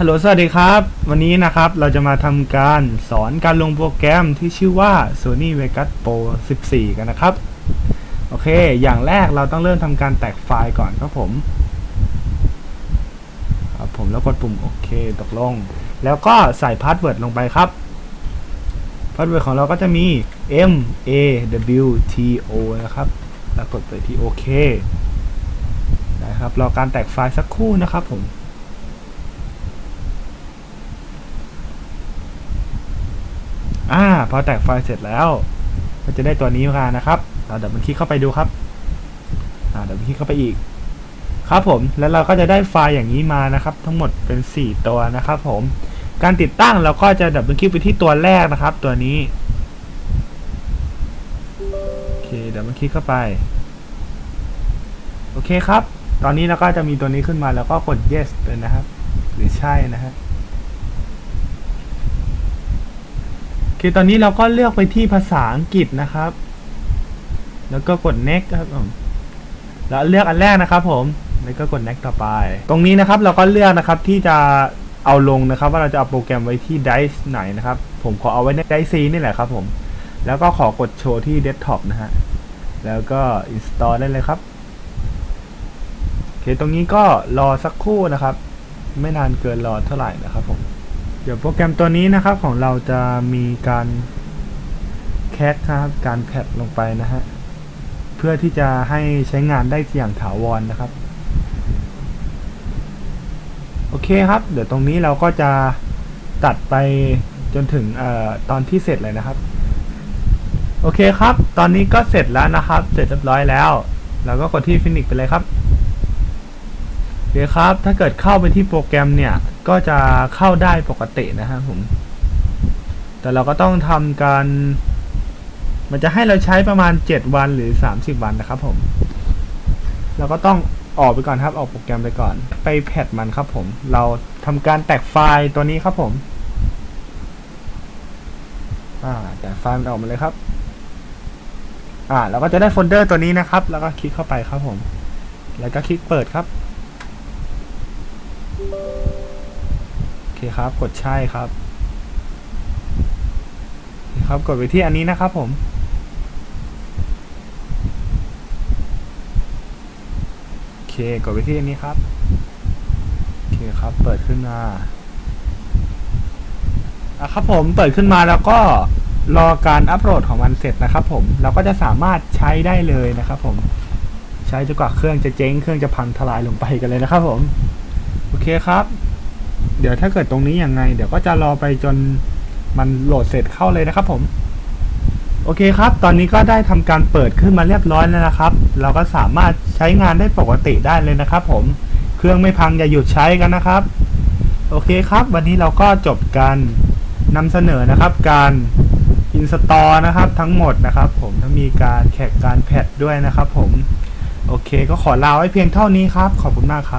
ฮัลโหล สวัสดีครับ วันนี้นะครับเราจะมาทำการสอนการลงโปรแกรมที่ชื่อว่า Sony Vegas Pro 14 กันนะครับ โอเค อย่างแรกเราต้องเริ่มทำการแตกไฟล์ก่อนครับผม ครับผมแล้วกดปุ่มโอเคตกลง แล้วก็ใส่พาสเวิร์ดลงไปครับพาสเวิร์ดของเราก็จะมี M A W T O นะครับ แล้วกดไปที่โอเคนะครับ รอการแตกไฟล์สักครู่นะครับผม อ่าพอแตกไฟล์เสร็จแล้ว ก็จะได้ตัวนี้มานะครับเราดี๋ยวมันคลิกเข้าไปดูครับอ่าเดี๋ยวมันคลิกเข้าไปอีก ครับผมแล้วเราก็จะได้ไฟล์อย่างนี้มานะครับ ทั้งหมดเป็น 4 ตัวนะครับผมการติดตั้งเราก็จะดับเบิลคลิกไปที่ตัวแรกนะครับ ตัวนี้โอเคเดี๋ยวมันคลิกเข้าไปโอเคครับ ตอนนี้เราก็จะมีตัวนี้ขึ้นมาแล้วก็กด yes เลยนะครับ หรือใช่นะฮะ โอเคตอนนี้เราก็เลือกไปที่ภาษาอังกฤษนะครับ แล้วก็กด next ครับผมแล้วเลือกอันแรกนะครับ ผม แล้วก็กด next ต่อไป ตรงนี้นะครับเราก็เลือกนะครับที่จะเอาลงนะครับ ว่าเราจะเอาโปรแกรมไว้ที่ Dice ไหนนะครับ ผมขอเอาไว้ใน Dice C นี่แหละครับผม แล้วก็ขอกดโชว์ที่ Desktop นะฮะ แล้วก็ install ได้เลยครับโอเคตรงนี้ก็รอสักครู่นะครับ ไม่นานเกินรอเท่าไหร่นะครับผม ดี๋ยวโปรแกรมตัวนี้นะครับของเราจะมีการแคสนะครับการแพดลงไปนะฮะเพื่อที่จะให้ใช้งานได้อย่างถาวรนะครับ โอเคครับ เดี๋ยวตรงนี้เราก็จะตัดไปจนถึงออตอนที่เสร็จเลยนะครับ โอเคครับ ตอนนี้ก็เสร็จแล้วนะครับ เสร็จเรียบร้อยแล้ว เราก็กดที่ฟินิกไปเลยครับ โอเคครับ ถ้าเกิดเข้าไปที่โปรแกรมเนี่ย ก็จะเข้าได้ปกตินะครับผม แต่เราก็ต้องทำการ มันจะให้เราใช้ประมาณ 7 วันหรือ 30 วันนะครับผม เราก็ต้องออกไปก่อนครับ ออกโปรแกรมไปก่อน ไปแพดมันครับผม เราทำการแตกไฟล์ตัวนี้ครับผม อ่า แตกไฟล์มันออกมาเลยครับ อ่า เราก็จะได้โฟลเดอร์ตัวนี้นะครับ แล้วก็คลิกเข้าไปครับผม แล้วก็คลิกเปิดครับ โอเคครับ กดใช่ครับโอเคครับกดไปที่อันนี้นะครับผม โอเค กดไปที่อันนี้ครับ โอเคครับ เปิดขึ้นมาอะครับผม เปิดขึ้นมาแล้วก็รอการอัปโหลดของมันเสร็จนะครับผม เราก็จะสามารถใช้ได้เลยนะครับผม ใช้จนกว่าเครื่องจะเจ๊ง เครื่องจะพังทลายลงไปกันเลยนะครับผม โอเคครับ เดี๋ยวถ้าเกิดตรงนี้ยังไง เดี๋ยวก็จะรอไปจนมันโหลดเสร็จเข้าเลยนะครับผม โอเคครับ ตอนนี้ก็ได้ทำการเปิดขึ้นมาเรียบร้อยแล้วนะครับ เราก็สามารถใช้งานได้ปกติได้เลยนะครับ ผม เครื่องไม่พังอย่าหยุดใช้กันนะครับ โอเคครับ วันนี้เราก็จบการนำเสนอนะครับ การอินสตอลนะครับทั้งหมดนะครับ ผมทั้งมีการแขกการแพดด้วยนะครับ ผม โอเค ก็ขอลาไว้เพียงเท่านี้ครับ ขอบคุณมากครับ